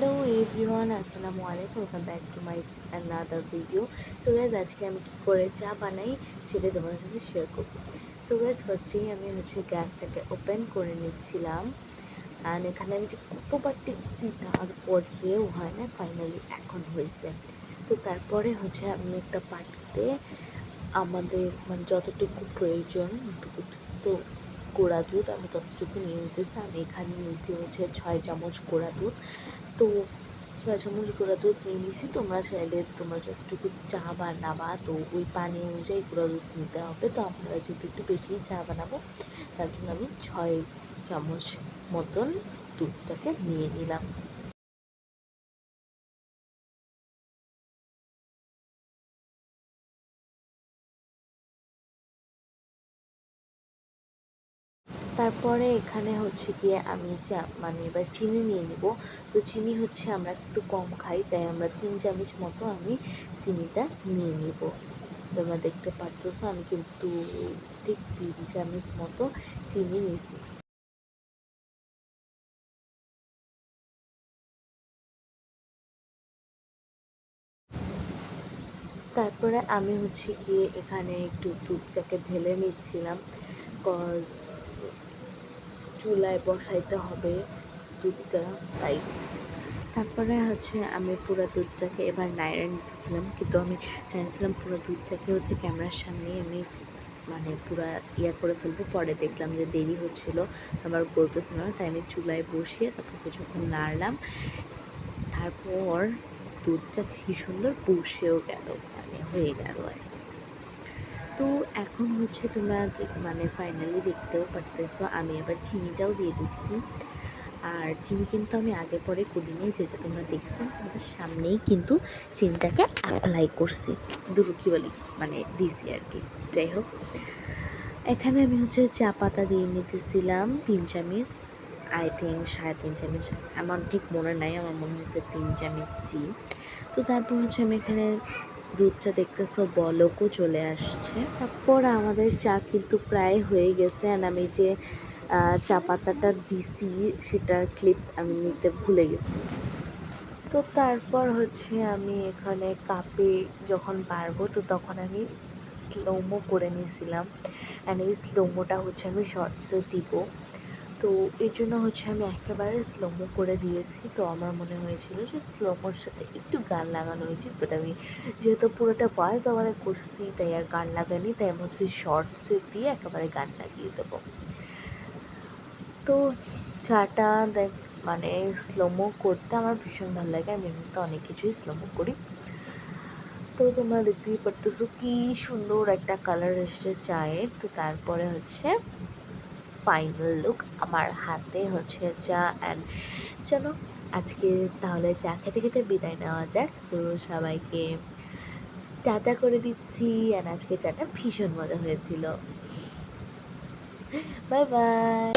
Hello everyone, আসসালামু আলাইকুম। Welcome back to my another video so guys আজকে আমি কী করে চা বানাই সেটা তোমাদের সাথে শেয়ার করব। সো গাইজ ফার্স্টেই আমি হচ্ছে গ্যাসটাকে ওপেন করে নিচ্ছিলাম। অ্যান্ড এখানে আমি যে কতবার টিপছি তারপরেও হয় না ফাইনালি এখন হয়েছে। তো তারপরে হচ্ছে আমি একটা পাটিতে আমাদের মানে যতটুকু প্রয়োজন, দুধ, তো গোড়া দুধ, আমি ততটুকু নিয়ে নিতেছি। আমি এখানে নিয়েছি হচ্ছে ছয় চামচ গোড়া দুধ। তো ছয় চামচ গোড়া দুধ নিয়ে নিয়েছি। তোমরা চাইলে তোমরা যতটুকু চা বানাবা, তো ওই পানি অনুযায়ী গোড়া দুধ নিতে হবে। তো আমরা যদি একটু বেশি চা বানাবো, তার জন্য আমি ছয় চামচ মতন দুধটাকে নিয়ে নিলাম। তারপরে এখানে হচ্ছে গিয়ে আমি চা মানে এবার চিনি নিয়ে নিব। তো চিনি হচ্ছে আমরা একটু কম খাই, তাই আমরা তিন চামচ মতো আমি চিনিটা নিয়ে নিব। তোমরা দেখতে পারতেছো, আমি কিন্তু ঠিক তিন চামচ মতো চিনি নিয়েছি। তারপরে আমি হচ্ছে গিয়ে এখানে একটু দুধটাকে ঢেলে নিচ্ছিলাম। কজ চুলায় বসাইতে হবে দুধটা, তাই। তারপরে হচ্ছে আমি পুরো দুধটাকে, এবার নাইড়ে নিতেছিলাম কিন্তু আমি চাইছিলাম পুরো দুধটাকে হচ্ছে ক্যামেরার সামনেই আমি মানে পুরো ইয়া করে ফেলব। পরে দেখলাম যে দেরি হচ্ছিল আমার করতেছিল না, তাই আমি চুলায় বসিয়ে তারপর কিছুক্ষণ নাড়লাম। তারপর দুধটা কি সুন্দর বসেও গেল মানে হয়ে গেল আর কি। তো এখন হচ্ছে তোমরা মানে ফাইনালি দেখতেও পারতেছো, আমি আবার চিনিটাও দিয়ে দিচ্ছি। আর চিনি কিন্তু আমি আগে পরে করি করিনি যেটা তোমরা দেখছ আমাদের সামনেই কিন্তু চিনিটাকে অ্যাপ্লাই করছি। দুটো কী বলি মানে দিছি আর কি, যাই হোক। এখানে আমি হচ্ছে চা পাতা দিয়ে নিতেছিলাম, তিন চামচ আই থিঙ্ক সাড়ে তিন চামচ, আমার ঠিক মনে নাই, আমার মনে হয়েছে তিন চামচ চি তো তারপর হচ্ছে আমি এখানে দুধটা দেখতেছো বলকও চলে আসছে। তারপর আমাদের চা কিন্তু প্রায় হয়ে গেছে অ্যান্ড আমি যে চা পাতাটা দিছি সেটার ক্লিপ আমি নিতে ভুলে গেছি। তো তারপর হচ্ছে আমি এখানে কাপে যখন পারব তো তখন আমি স্লোমো করে নিয়েছিলাম। অ্যান্ড এই স্লোমোটা হচ্ছে আমি শর্টসে দিব। তো এর জন্য হচ্ছে আমি একেবারে স্লোমো করে দিয়েছি। তো আমার মনে হয়েছিল যে স্লোমোর সাথে একটু গান লাগানো উচিত বাট আমি যেহেতু পুরোটা ভয়েস ওভারে করছি, তাই আর গান লাগানি তাই আমি হচ্ছে শর্টসে দিয়ে একেবারে গান লাগিয়ে দেবো। তো চাটা দেখ মানে স্লোমো করতে আমার ভীষণ ভালো লাগে, আমি এমনিতে অনেক কিছুই স্লোমো করি। তো তোমরা দেখতেই পারতেছো কী সুন্দর একটা কালার এসছে চায়ের। তো তারপরে হচ্ছে ফাইনাল লুক আমার হাতে হচ্ছে চা অ্যান্ড চলো আজকে তাহলে চা খেতে খেতে বিদায় নেওয়া যাক। তো সবাইকে চাটা করে দিচ্ছি অ্যান্ড আজকে চাটা ভীষণ মজা হয়েছিল। Bye bye.